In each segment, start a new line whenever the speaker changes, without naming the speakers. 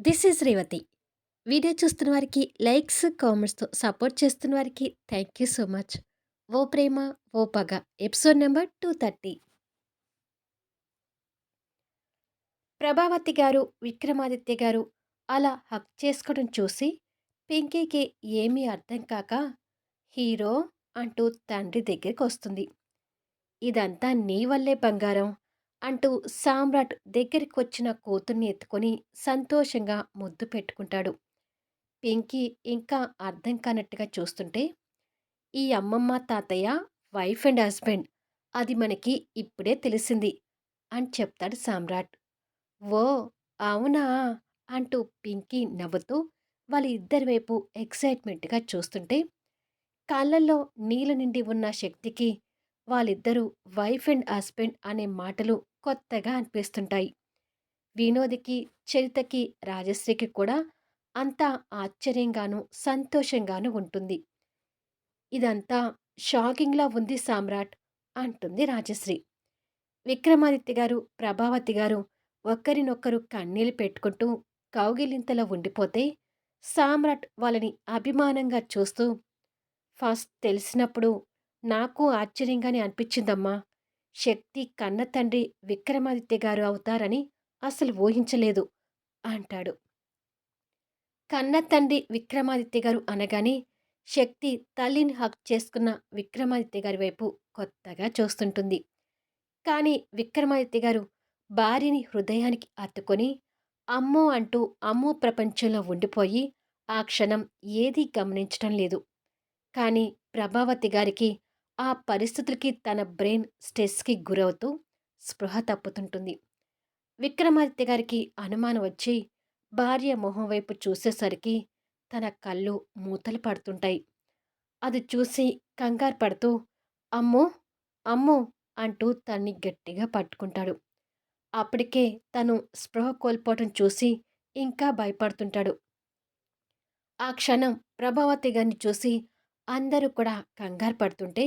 This is Revathi. Video చూస్తున్న వారికి likes, కామెంట్స్‌తో support చేస్తున్న వారికి thank you so much. 'O Prema O Paga' episode number two thirty Prabhavati గారు, విక్రమాదిత్య గారు అలా హక్ చేసుకోవడం చూసి పింకీకి ఏమీ అర్థం కాక హీరో అంటూ తండ్రి దగ్గరికొస్తుంది. ఇదంతా నీ వల్లే బంగారం అంటూ సామ్రాట్ దగ్గరికి వచ్చిన కూతుర్ని ఎత్తుకొని సంతోషంగా ముద్దు పెట్టుకుంటాడు. పింకీ ఇంకా అర్థం కానట్టుగా చూస్తుంటే, ఈ అమ్మమ్మ, తాతయ్య వైఫ్ అండ్ హస్బెండ్ అది మనకి ఇప్పుడే తెలిసింది అని చెప్తాడు సామ్రాట్. ఓ అవునా అంటూ పింకీ నవ్వుతూ వాళ్ళ ఇద్దరి వైపు ఎక్సైట్మెంట్గా చూస్తుంటే కళ్ళల్లో నీళ్ళు నిండి ఉన్న శక్తికి వాళ్ళిద్దరూ వైఫ్ అండ్ హస్బెండ్ అనే మాటలు కొత్తగా అనిపిస్తుంటాయి. వినోద్కి చరితకి రాజశ్రీకి కూడా అంతా ఆశ్చర్యంగాను సంతోషంగాను ఉంటుంది. ఇదంతా షాకింగ్లా ఉంది సామ్రాట్ అంటుంది రాజశ్రీ. విక్రమాదిత్య గారు ప్రభావతి గారు ఒక్కరినొక్కరు కన్నీళ్ళు పెట్టుకుంటూ కౌగిలింతలో ఉండిపోతే సామ్రాట్ వాళ్ళని అభిమానంగా చూస్తూ ఫస్ట్ తెలిసినప్పుడు నాకు ఆశ్చర్యంగానే అనిపించిందమ్మా. శక్తి కన్న తండ్రి విక్రమాదిత్య గారు అవుతారని అసలు ఊహించలేదు అంటాడు. కన్న తండ్రి విక్రమాదిత్య గారు అనగానే శక్తి తల్లిని హక్ చేసుకున్న విక్రమాదిత్య గారి వైపు కొత్తగా చూస్తుంటుంది. కానీ విక్రమాదిత్య గారు భార్యని హృదయానికి అత్తుకొని అమ్మో అంటూ అమ్మో ప్రపంచంలో ఉండిపోయి ఆ క్షణం ఏదీ గమనించడం లేదు. కానీ ప్రభావతి గారికి ఆ పరిస్థితులకి తన బ్రెయిన్ స్ట్రెస్కి గురవుతూ స్పృహ తప్పుతుంటుంది. విక్రమాదిత్య గారికి అనుమానం వచ్చి భార్య మొహం వైపు చూసేసరికి తన కళ్ళు మూతలు పడుతుంటాయి. అది చూసి కంగారు పడుతూ అమ్మో అమ్మో అంటూ తన్ని గట్టిగా పట్టుకుంటాడు. అప్పటికే తను స్పృహ కోల్పోవటం చూసి ఇంకా భయపడుతుంటాడు. ఆ క్షణం ప్రభావతి గారిని చూసి అందరూ కూడా కంగారు పడుతుంటే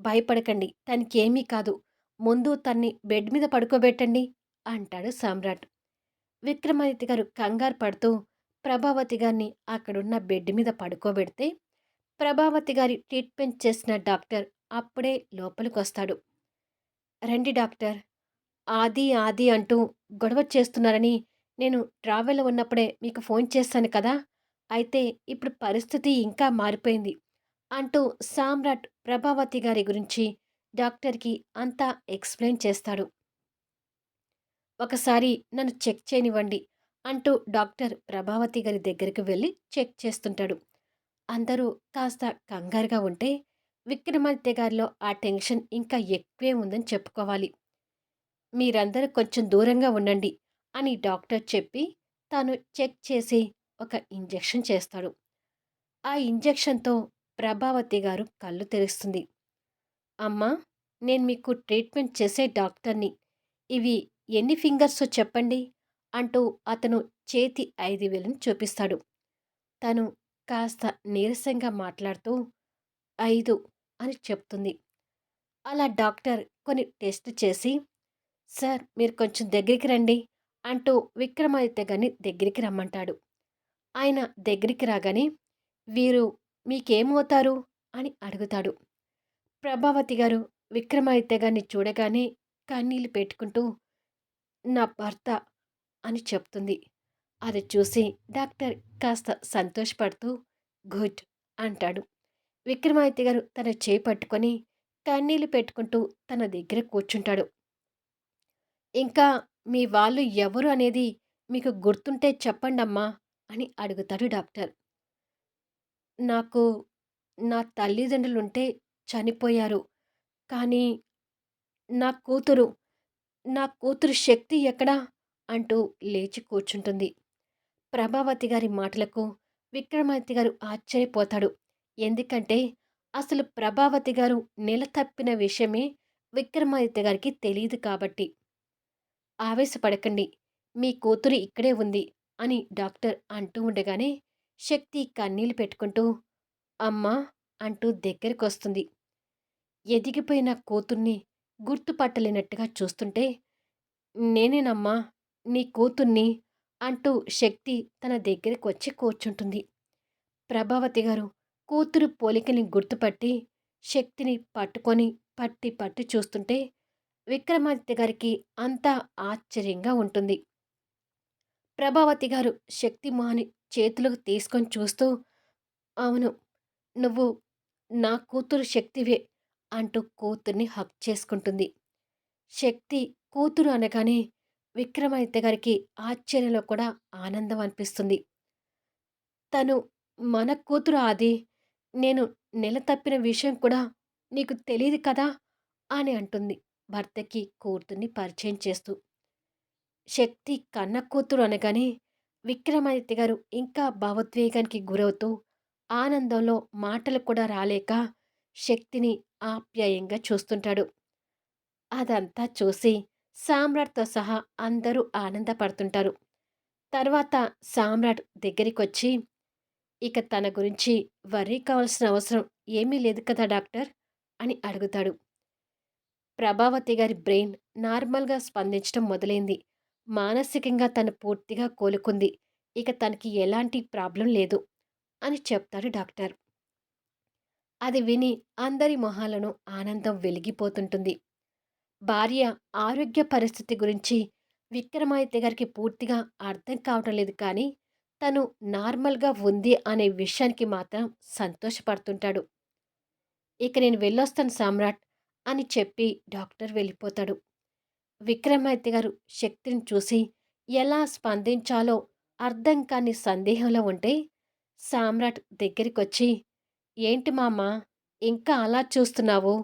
భయపడకండి. తనకేమీ కాదు. ముందు తన్ని బెడ్ మీద పడుకోబెట్టండి అంటాడు సామ్రాట్. విక్రమాదిత్య గారు కంగారు పడుతూ ప్రభావతి గారిని అక్కడున్న బెడ్ మీద పడుకోబెడితే ప్రభావతి గారి ట్రీట్మెంట్ చేసిన డాక్టర్ అప్పుడే లోపలికొస్తాడు. రండి డాక్టర్. ఆది ఆది అంటూ గొడవ చేస్తున్నారని నేను ట్రావెల్లో ఉన్నప్పుడే మీకు ఫోన్ చేశాను కదా. అయితే ఇప్పుడు పరిస్థితి ఇంకా మారిపోయింది. అంటూ సామ్రాట్ ప్రభావతి గారి గురించి డాక్టర్కి అంతా ఎక్స్ప్లెయిన్ చేస్తాడు. ఒకసారి నన్ను చెక్ చేయనివ్వండి అంటూ డాక్టర్ ప్రభావతి గారి దగ్గరికి వెళ్ళి చెక్ చేస్తుంటాడు. అందరూ కాస్త కంగారుగా ఉంటే విక్రమాదిత్య గారిలో ఆ టెన్షన్ ఇంకా ఎక్కువే ఉందని చెప్పుకోవాలి. మీరందరూ కొంచెం దూరంగా ఉండండి అని డాక్టర్ చెప్పి తాను చెక్ చేసి ఒక ఇంజెక్షన్ చేస్తాడు. ఆ ఇంజెక్షన్తో ప్రభావతి గారు కళ్ళు తెరుస్తుంది. అమ్మా నేను మీకు ట్రీట్మెంట్ చేసే డాక్టర్ని. ఇవి ఎన్ని ఫింగర్స్ చెప్పండి అంటూ అతను చేతి ఐదు వేలను చూపిస్తాడు. తను కాస్త నీరసంగా మాట్లాడుతూ ఐదు అని చెప్తుంది. అలా డాక్టర్ కొన్ని టెస్ట్ చేసి సార్ మీరు కొంచెం దగ్గరికి రండి అంటూ విక్రమాదిత్య గారిని దగ్గరికి రమ్మంటాడు. ఆయన దగ్గరికి రాగానే వీరు మీకేమవుతారు? అని అడుగుతాడు. ప్రభావతి గారు విక్రమాదిత్య గారిని చూడగానే కన్నీళ్ళు పెట్టుకుంటూ నా భర్త అని చెప్తుంది. అది చూసి డాక్టర్ కాస్త సంతోషపడుతూ గుడ్ అంటాడు. విక్రమాదిత్య గారు తన చేయి పట్టుకొని కన్నీళ్ళు పెట్టుకుంటూ తన దగ్గర కూర్చుంటాడు. ఇంకా మీ వాళ్ళు ఎవరు అనేది మీకు గుర్తుంటే చెప్పండమ్మా అని అడుగుతాడు డాక్టర్. నాకు నా తల్లిదండ్రులు ఉంటే చనిపోయారు. కానీ నా కూతురు నా కూతురు శక్తి ఎక్కడా అంటూ లేచి కూర్చుంటుంది. ప్రభావతి గారి మాటలకు విక్రమాదిత్య గారు ఆశ్చర్యపోతాడు. ఎందుకంటే అసలు ప్రభావతి గారు నెల తప్పిన విషయమే విక్రమాదిత్య గారికి తెలియదు కాబట్టి. ఆవేశపడకండి మీ కూతురు ఇక్కడే ఉంది అని డాక్టర్ అంటూ ఉండగానే శక్తి కన్నీళ్ళు పెట్టుకుంటూ అమ్మా అంటూ దగ్గరికి వస్తుంది ఎదిగిపోయిన కూతుర్ని గుర్తుపట్టలేనట్టుగా చూస్తుంటే నేనేనమ్మా నీ కూతుర్ని అంటూ శక్తి తన దగ్గరికి వచ్చి కూర్చుంటుంది. ప్రభావతి గారు కూతురు పోలికని గుర్తుపట్టి శక్తిని పట్టుకొని పట్టి పట్టి చూస్తుంటే విక్రమాదిత్య గారికి అంతా ఆశ్చర్యంగా ఉంటుంది. ప్రభావతి గారు శక్తి మొహాన్ని చేతులకు తీసుకొని చూస్తూ, "అవును, నువ్వు నా కూతురు శక్తివే" అంటూ కూతుర్ని హక్ చేసుకుంటుంది. శక్తి కూతురు అనగానే విక్రమాదిత్య గారికి ఆశ్చర్యంలో కూడా ఆనందం అనిపిస్తుంది. తను మన కూతురు ఆది. నేను నెల తప్పిన విషయం కూడా నీకు తెలియదు కదా! అని అంటుంది భర్తకి కూతుర్ని పరిచయం చేస్తూ. శక్తి కన్న కూతురు అనగానే విక్రమాదిత్య గారు ఇంకా భావోద్వేగానికి గురవుతూ ఆనందంలో మాటలు కూడా రాలేక శక్తిని ఆప్యాయంగా చూస్తుంటాడు. అదంతా చూసి సామ్రాట్‌తో సహా అందరూ ఆనందపడుతుంటారు. తర్వాత సామ్రాట్ దగ్గరికొచ్చి, "ఇక తన గురించి వర్రీ కావాల్సిన అవసరం ఏమీ లేదు కదా డాక్టర్" అని అడుగుతాడు. ప్రభావతి గారి బ్రెయిన్ నార్మల్‌గా స్పందించడం మొదలైంది. మానసికంగా తను పూర్తిగా కోలుకుంది. ఇక తనకి ఎలాంటి ప్రాబ్లం లేదు అని చెప్తాడు డాక్టర్. అది విని అందరి మొహాలను ఆనందం వెలిగిపోతుంటుంది. భార్య ఆరోగ్య పరిస్థితి గురించి విక్రమాదిత్య గారికి పూర్తిగా అర్థం కావటం లేదు కానీ తను నార్మల్‌గా ఉంది అనే విషయానికి మాత్రం సంతోషపడుతుంటాడు. ఇక నేను వెళ్ళొస్తాను సామ్రాట్ అని చెప్పి డాక్టర్ వెళ్ళిపోతాడు. విక్రమాదిత్య గారు శక్తిని చూసి ఎలా స్పందించాలో అర్థం కాని సందేహంలో ఉంటే సామ్రాట్ దగ్గరికొచ్చి, "ఏంటి మామ ఇంకా అలా చూస్తున్నావు?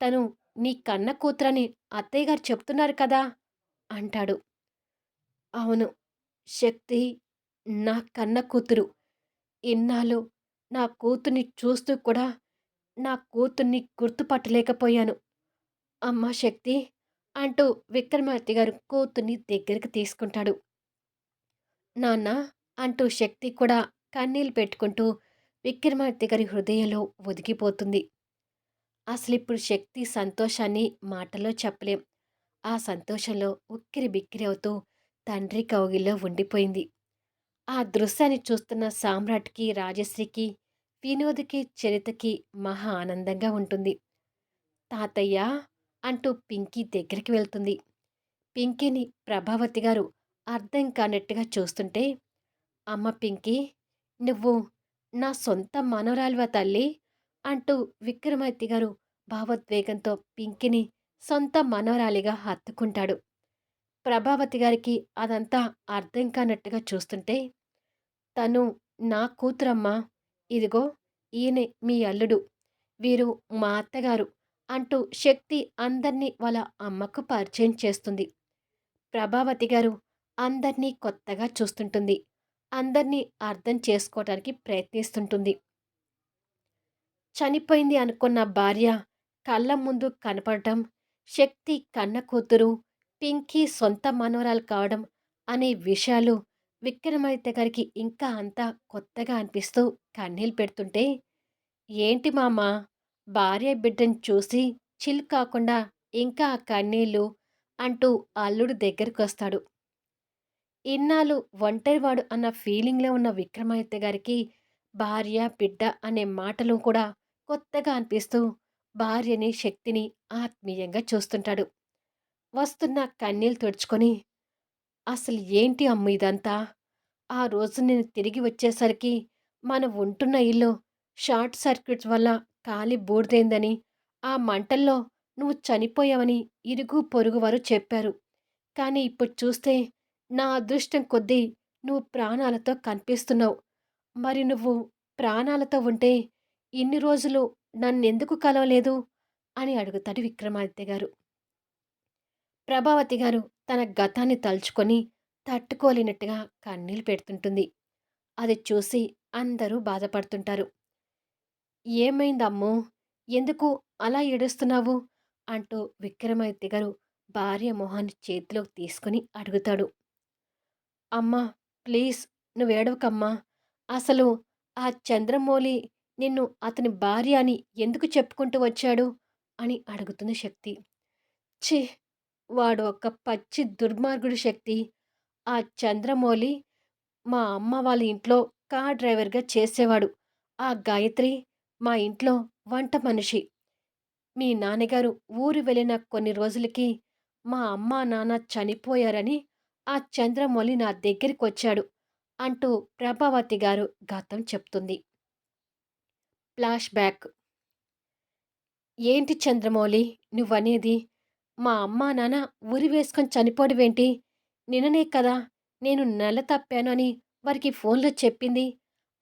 తను నీ కన్న కూతురని అత్తయ్య గారు చెప్తున్నారు కదా!" అంటాడు. "అవును. శక్తి నా కన్న కూతురు. ఇన్నాళ్ళు నా కూతుర్ని చూస్తూ కూడా నా కూతుర్ని గుర్తుపట్టలేకపోయాను. అమ్మ శక్తి" అంటూ విక్రమార్తి గారు కూతుర్ని దగ్గరికి తీసుకుంటాడు. నాన్న అంటూ శక్తి కూడా కన్నీళ్ళు పెట్టుకుంటూ విక్రమార్తి గారి హృదయంలో ఒదిగిపోతుంది. అసలిప్పుడు శక్తి సంతోషాన్ని మాటల్లో చెప్పలేం. ఆ సంతోషంలో ఉక్కిరి బిక్కిరి అవుతూ తండ్రి కౌగిల్లో ఉండిపోయింది. ఆ దృశ్యాన్ని చూస్తున్న సామ్రాట్‌కి, రాజశ్రీకి, వినోద్‌కి, చరితకి మహా ఆనందంగా ఉంటుంది. తాతయ్య అంటూ పింకీ దగ్గరికి వెళ్తుంది. పింకీని ప్రభావతి గారు అర్థం కానట్టుగా చూస్తుంటే, అమ్మ పింకీ నువ్వు నా సొంత మనవరాలివా తల్లి అంటూ విక్రమాదిత్య గారు భావోద్వేగంతో పింకిని సొంత మనవరాలిగా హత్తుకుంటాడు. ప్రభావతి గారికి అదంతా అర్థం కానట్టుగా చూస్తుంటే, తను నా కూతురమ్మ ఇదిగో ఈయనే మీ అల్లుడు. వీరు మా అత్తగారు అంటూ శక్తి అందర్నీ వాళ్ళ అమ్మకు పరిచయం చేస్తుంది. ప్రభావతి గారు అందర్నీ కొత్తగా చూస్తుంటుంది. అందర్నీ అర్థం చేసుకోవటానికి ప్రయత్నిస్తుంటుంది. చనిపోయింది అనుకున్న భార్య కళ్ళ ముందు కనపడటం, శక్తి కన్న కూతురు, పింకీ సొంత మనవరాలు కావడం అనే విషయాలు విక్రమాదిత్య గారికి ఇంకా అంతా కొత్తగా అనిపిస్తూ కన్నీళ్ళు పెడుతుంటే, ఏంటి మామా భార్య బిడ్డని చూసి చిల్ కాకుండా ఇంకా ఆ కన్నీళ్ళు అంటూ అల్లుడు దగ్గరికొస్తాడు. ఇన్నాళ్ళు ఒంటరివాడు అన్న ఫీలింగ్‌లో ఉన్న విక్రమాదిత్య గారికి భార్య, బిడ్డ అనే మాటలు కూడా కొత్తగా అనిపిస్తూ భార్యని, శక్తిని ఆత్మీయంగా చూస్తుంటాడు. వస్తున్న కన్నీళ్ళు తుడుచుకొని, "అసలు ఏంటి అమ్మ ఇదంతా? ఆ రోజు నేను తిరిగి వచ్చేసరికి మనం ఉంటున్న ఇల్లు షార్ట్ సర్క్యూట్స్ వల్ల కాలి బూడిదైందని, ఆ మంటల్లో నువ్వు చనిపోయావని ఇరుగు పొరుగు వారు చెప్పారు. కానీ ఇప్పుడు చూస్తే నా అదృష్టం కొద్దీ నువ్వు ప్రాణాలతో కనిపిస్తున్నావు. మరి నువ్వు ప్రాణాలతో ఉంటే ఇన్ని రోజులు నన్నెందుకు కలవలేదు? అని అడుగుతాడు విక్రమాదిత్య గారు. ప్రభావతి గారు తన గతాన్ని తలుచుకొని తట్టుకోలేనట్టుగా కన్నీళ్ళు పెడుతుంటుంది. అది చూసి అందరూ బాధపడుతుంటారు. "ఏమైందమ్మో? ఎందుకు అలా ఏడుస్తున్నావు?" అంటూ విక్రమాదిత్య గారు భార్య మొహాన్ని చేతిలోకి తీసుకొని అడుగుతాడు. "అమ్మా ప్లీజ్ నువ్వేడవకమ్మా. అసలు ఆ చంద్రమౌళి నిన్ను అతని భార్య అని ఎందుకు చెప్పుకుంటూ వచ్చాడు?" అని అడుగుతుంది శక్తి. ఛీ! వాడు ఒక పచ్చి దుర్మార్గుడు శక్తి. ఆ చంద్రమౌళి మా అమ్మ వాళ్ళ ఇంట్లో కార్ డ్రైవర్‌గా చేసేవాడు. ఆ గాయత్రి మా ఇంట్లో వంట మనిషి. మీ నాన్నగారు ఊరు వెళ్ళిన కొన్ని రోజులకి మా అమ్మ, నాన్న చనిపోయారని ఆ చంద్రమౌళి నా దగ్గరికి వచ్చాడు అంటూ ప్రభావతి గారు గతం చెప్తుంది. ఫ్లాష్ బ్యాక్ ఏంటి చంద్రమౌళి నువ్వనేది? మా అమ్మా, నాన్న ఉరి వేసుకొని చనిపోవడమేంటి? నిన్ననే కదా నేను నెల తప్పాను అని వారికి ఫోన్‌లో చెప్పింది.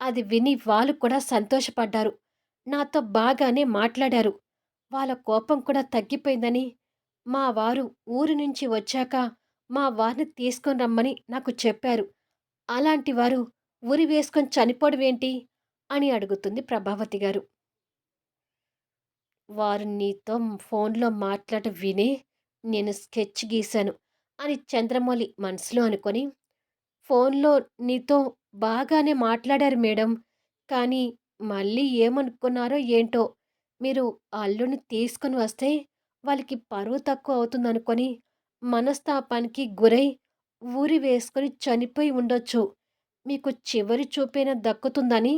అది విని వాళ్ళు కూడా సంతోషపడ్డారు. నాతో బాగానే మాట్లాడారు. వాళ్ళ కోపం కూడా తగ్గిపోయిందని మా వారు ఊరు నుంచి వచ్చాక మా వారిని తీసుకొని రమ్మని నాకు చెప్పారు. అలాంటి వారు ఉరి వేసుకొని చనిపోవడమేంటి? అని అడుగుతుంది ప్రభావతి గారు. వారు నీతో ఫోన్‌లో మాట్లాడటం వినే నేను స్కెచ్ గీశాను అని చంద్రమౌళి మనసులో అనుకొని, ఫోన్‌లో నీతో బాగానే మాట్లాడారు మేడం. కానీ మళ్ళీ ఏమనుకున్నారో ఏంటో, మీరు అల్లుడిని తీసుకొని వస్తే వాళ్ళకి పరువు తక్కువ అవుతుందనుకొని మనస్తాపానికి గురై ఊరి వేసుకొని చనిపోయి ఉండొచ్చు. మీకు చివరి చూపైనా దక్కుతుందని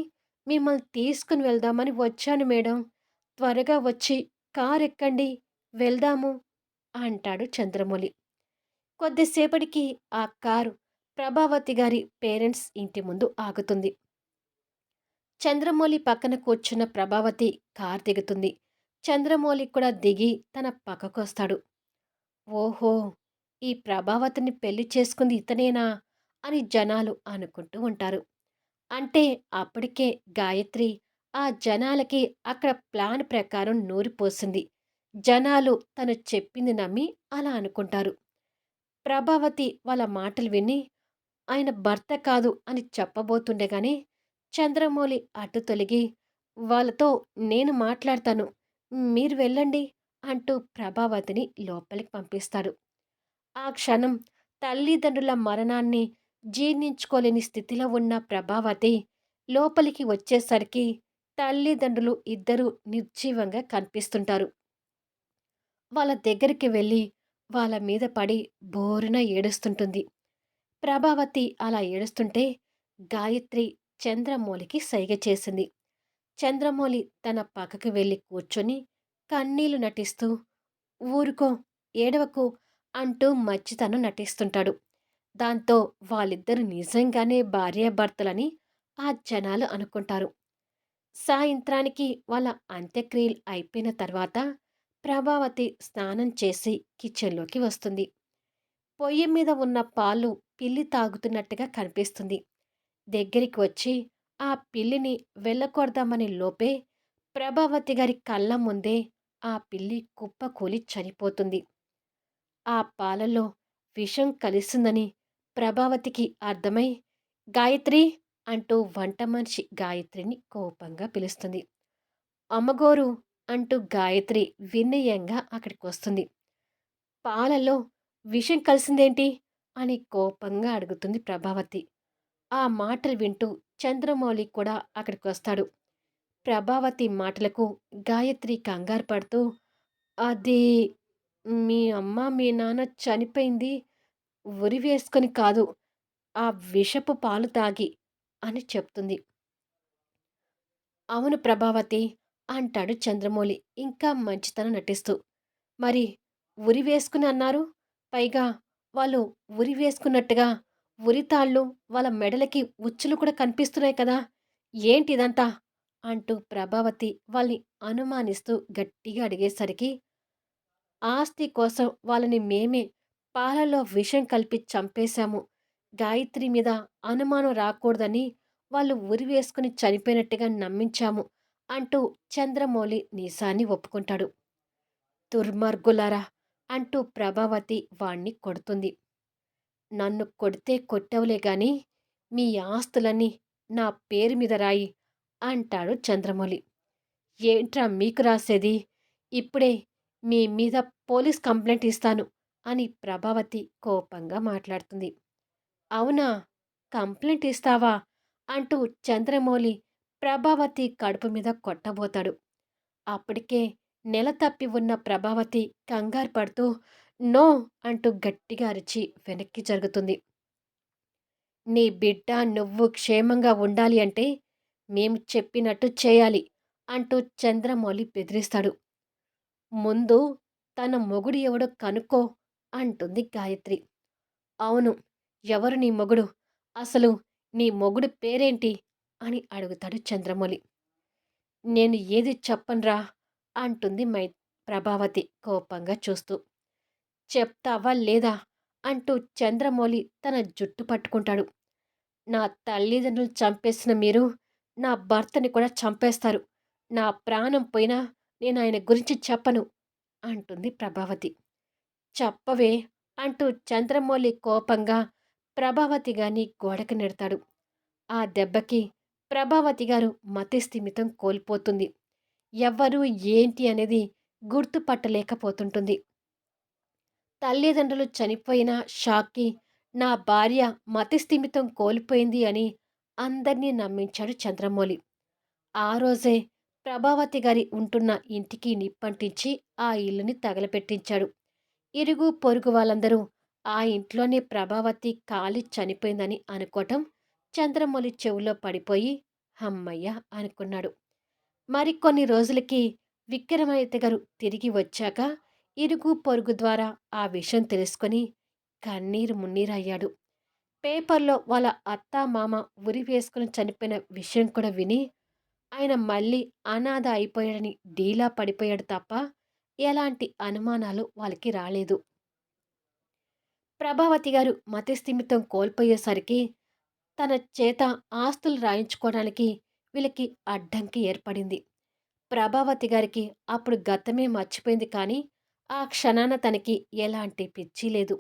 మిమ్మల్ని తీసుకుని వెళ్దామని వచ్చాను మేడం. త్వరగా వచ్చి కారెక్కండి వెళ్దాము అంటాడు చంద్రమౌళి. కొద్దిసేపటికి ఆ కారు ప్రభావతి గారి పేరెంట్స్ ఇంటి ముందు ఆగుతుంది. చంద్రమౌళి పక్కన కూర్చున్న ప్రభావతి కార్ దిగుతుంది. చంద్రమౌళి కూడా దిగి తన పక్కకొస్తాడు. ఓహో! ఈ ప్రభావతిని పెళ్ళి చేసుకుంది ఇతనేనా అని జనాలు అనుకుంటూ ఉంటారు. అంటే అప్పటికే గాయత్రి ఆ జనాలకి అక్కడ ప్లాన్ ప్రకారం నూరిపోసింది. జనాలు తను చెప్పింది నమ్మి అలా అనుకుంటారు. ప్రభావతి వాళ్ళ మాటలు విని ఆయన భర్త కాదు అని చెప్పబోతుండగానే చంద్రమౌళి అటు తొలగి వాళ్ళతో నేను మాట్లాడతాను. మీరు వెళ్ళండి అంటూ ప్రభావతిని లోపలికి పంపిస్తాడు. ఆ క్షణం తల్లిదండ్రుల మరణాన్ని జీర్ణించుకోలేని స్థితిలో ఉన్న ప్రభావతి లోపలికి వచ్చేసరికి తల్లిదండ్రులు ఇద్దరూ నిర్జీవంగా కనిపిస్తుంటారు. వాళ్ళ దగ్గరికి వెళ్ళి వాళ్ళ మీద పడి బోరున ఏడుస్తుంటుంది. ప్రభావతి అలా ఏడుస్తుంటే గాయత్రి చంద్రమౌళికి సైగ చేసింది. చంద్రమౌళి తన పక్కకి వెళ్ళి కూర్చొని కన్నీళ్ళు నటిస్తూ ఊరుకో ఏడవకు అంటూ మచ్చితనం నటిస్తుంటాడు. దాంతో వాళ్ళిద్దరు నిజంగానే భార్యాభర్తలని ఆ జనాలు అనుకుంటారు. సాయంత్రానికి వాళ్ళ అంత్యక్రియలు అయిపోయిన తర్వాత ప్రభావతి స్నానం చేసి కిచెన్లోకి వస్తుంది. పొయ్యి మీద ఉన్న పాలు పిల్లి తాగుతున్నట్టుగా కనిపిస్తుంది. దగ్గరికి వచ్చి ఆ పిల్లిని వెళ్ళకొడదామని లోపే ప్రభావతి గారి కళ్ళ ముందే ఆ పిల్లి కుప్పకూలి చనిపోతుంది. ఆ పాలలో విషం కలిసిందని ప్రభావతికి అర్థమై గాయత్రి అంటూ వంట మనిషి గాయత్రిని కోపంగా పిలుస్తుంది. అమ్మగోరు అంటూ గాయత్రి వినయంగా అక్కడికొస్తుంది. పాలలో విషం కలిసిందేంటి? అని కోపంగా అడుగుతుంది ప్రభావతి. ఆ మాటలు వింటూ చంద్రమౌళి కూడా అక్కడికి వస్తాడు ప్రభావతి మాటలకు గాయత్రి కంగారు పడుతూ, అది మీ అమ్మ, మీ నాన్న చనిపోయింది ఉరి వేసుకొని కాదు, ఆ విషపు పాలు తాగి అని చెప్తుంది. అవును ప్రభావతి అంటాడు చంద్రమౌళి ఇంకా మంచితనం నటిస్తూ. మరి ఉరి వేసుకుని అన్నారు? పైగా వాళ్ళు ఉరి వేసుకున్నట్టుగా ఉరితాళ్ళు వాళ్ళ మెడలకి ఉచ్చులు కూడా కనిపిస్తున్నాయి కదా! ఏంటిదంతా? అంటూ ప్రభావతి వాళ్ళని అనుమానిస్తూ గట్టిగా అడిగేసరికి, ఆస్తి కోసం వాళ్ళని మేమే పాలల్లో విషం కలిపి చంపేశాము. గాయత్రి మీద అనుమానం రాకూడదని వాళ్ళు ఉరి వేసుకుని చనిపోయినట్టుగా నమ్మించాము అంటూ చంద్రమౌళి నిజాన్ని ఒప్పుకుంటాడు. దుర్మార్గులారా అంటూ ప్రభావతి వాణ్ణి కొడుతుంది. నన్ను కొడితే కొట్టవులే గాని మీ ఆస్తులన్నీ నా పేరు మీద రాయి అంటాడు చంద్రమౌళి. ఏంట్రా మీకు రాసేది? ఇప్పుడే మీ మీద పోలీస్ కంప్లైంట్ ఇస్తాను అని ప్రభావతి కోపంగా మాట్లాడుతుంది. అవునా? కంప్లైంట్ ఇస్తావా? అంటూ చంద్రమౌళి ప్రభావతి కడుపు మీద కొట్టబోతాడు. అప్పటికే నెల తప్పి ఉన్న ప్రభావతి కంగారు పడుతూ నో అంటూ గట్టిగా అరిచి వెనక్కి జరుగుతుంది. నీ బిడ్డ నువ్వు క్షేమంగా ఉండాలి అంటే మేము చెప్పినట్టు చేయాలి అంటూ చంద్రమౌళి బెదిరిస్తాడు. ముందు తన మొగుడు ఎవడో కనుక్కో అంటుంది గాయత్రి. అవును ఎవరు నీ మొగుడు? అసలు నీ మొగుడు పేరేంటి? అని అడుగుతాడు చంద్రమౌళి. నేను ఏది చెప్పనురా? అంటుంది మై ప్రభావతి కోపంగా చూస్తూ. చెప్తావా లేదా? అంటూ చంద్రమౌళి తన జుట్టు పట్టుకుంటాడు. నా తల్లిదండ్రులు చంపేసిన మీరు నా భర్తని కూడా చంపేస్తారు. నా ప్రాణం పోయినా నేను ఆయన గురించి చెప్పను అంటుంది ప్రభావతి. చెప్పవే అంటూ చంద్రమౌళి కోపంగా ప్రభావతి గాని గోడకు నెడతాడు. ఆ దెబ్బకి ప్రభావతి గారు మతిస్థిమితం కోల్పోతుంది. ఎవ్వరు ఏంటి అనేది గుర్తుపట్టలేకపోతుంటుంది. తల్లిదండ్రులు చనిపోయిన షాక్కి నా భార్య మతిస్థిమితం కోల్పోయింది అని అందరినీ నమ్మించాడు చంద్రమౌళి. ఆ రోజే ప్రభావతి గారి ఉంటున్న ఇంటికి నిప్పంటించి ఆ ఇల్లుని తగలపెట్టించాడు ఇరుగు పొరుగు వాళ్ళందరూ ఆ ఇంట్లోనే ప్రభావతి కాలి చనిపోయిందని అనుకోవటం చంద్రమౌళి చెవులో పడిపోయి హమ్మయ్య అనుకున్నాడు. మరికొన్ని రోజులకి విక్రమాదిత్య గారు తిరిగి వచ్చాక ఇరుగు పొరుగు ద్వారా ఆ విషయం తెలుసుకొని కన్నీరు మున్నీరయ్యాడు. పేపర్లో వాళ్ళ అత్త మామ ఉరి వేసుకుని చనిపోయిన విషయం కూడా విని ఆయన మళ్ళీ అనాథ అయిపోయాడని డీలా పడిపోయాడు తప్ప ఎలాంటి అనుమానాలు వాళ్ళకి రాలేదు. ప్రభావతి గారు మతిస్థిమితం కోల్పోయేసరికి తన చేత ఆస్తులు రాయించుకోవడానికి వీళ్ళకి అడ్డంకి ఏర్పడింది. ప్రభావతి గారికి అప్పుడు గతమే మర్చిపోయింది కానీ ఆ క్షణాన తనకి ఎలాంటి పిచ్చి లేదు.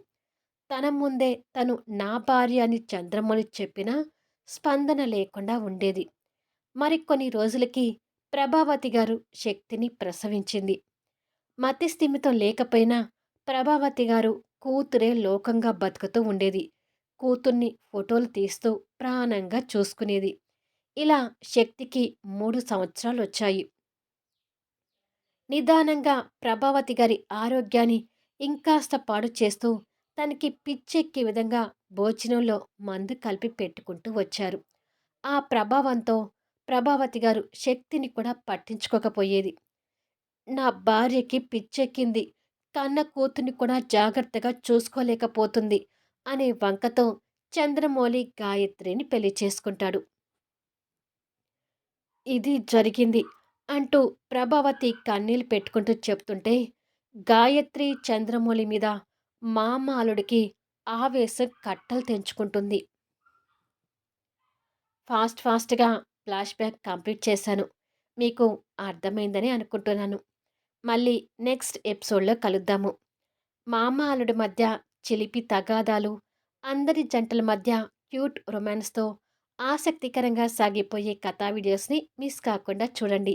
తన ముందే తను నా భార్య అని చంద్రమౌళి చెప్పినా స్పందన లేకుండా ఉండేది. మరికొన్ని రోజులకి ప్రభావతి గారు శక్తిని ప్రసవించింది. మతిస్థిమితం లేకపోయినా ప్రభావతి గారు కూతురే లోకంగా బతుకుతూ ఉండేది. కూతుర్ని ఫోటోలు తీస్తూ ప్రాణంగా చూసుకునేది. ఇలా శక్తికి మూడు సంవత్సరాలు వచ్చాయి నిదానంగా ప్రభావతి గారి ఆరోగ్యాన్ని ఇంకాస్త పాడు చేస్తూ తనకి పిచ్చెక్కే విధంగా భోజనంలో మందు కలిపి పెట్టుకుంటూ వచ్చారు. ఆ ప్రభావంతో ప్రభావతి గారు శక్తిని కూడా పట్టించుకోకపోయేది. నా భార్యకి పిచ్చెక్కింది. కన్న కూతుర్ని కూడా జాగ్రత్తగా చూసుకోలేకపోతుంది అనే వంకతో చంద్రమౌళి గాయత్రిని పెళ్ళి చేసుకుంటాడు. ఇది జరిగింది. అంటూ ప్రభావతి కన్నీళ్ళు పెట్టుకుంటూ చెప్తుంటే గాయత్రి చంద్రమౌళి మీద మామాలుడికి ఆవేశం కట్టలు తెంచుకుంటుంది. ఫాస్ట్ ఫాస్ట్గా ఫ్లాష్ బ్యాక్ కంప్లీట్ చేశాను. మీకు అర్థమైందని అనుకుంటున్నాను. మళ్ళీ నెక్స్ట్ ఎపిసోడ్లో కలుద్దాము. మామాలుడి మధ్య చిలిపి తగాదాలు అందరి జంటల మధ్య క్యూట్ రొమాన్స్తో ఆసక్తికరంగా సాగిపోయే కథా వీడియోస్ని మిస్ కాకుండా చూడండి.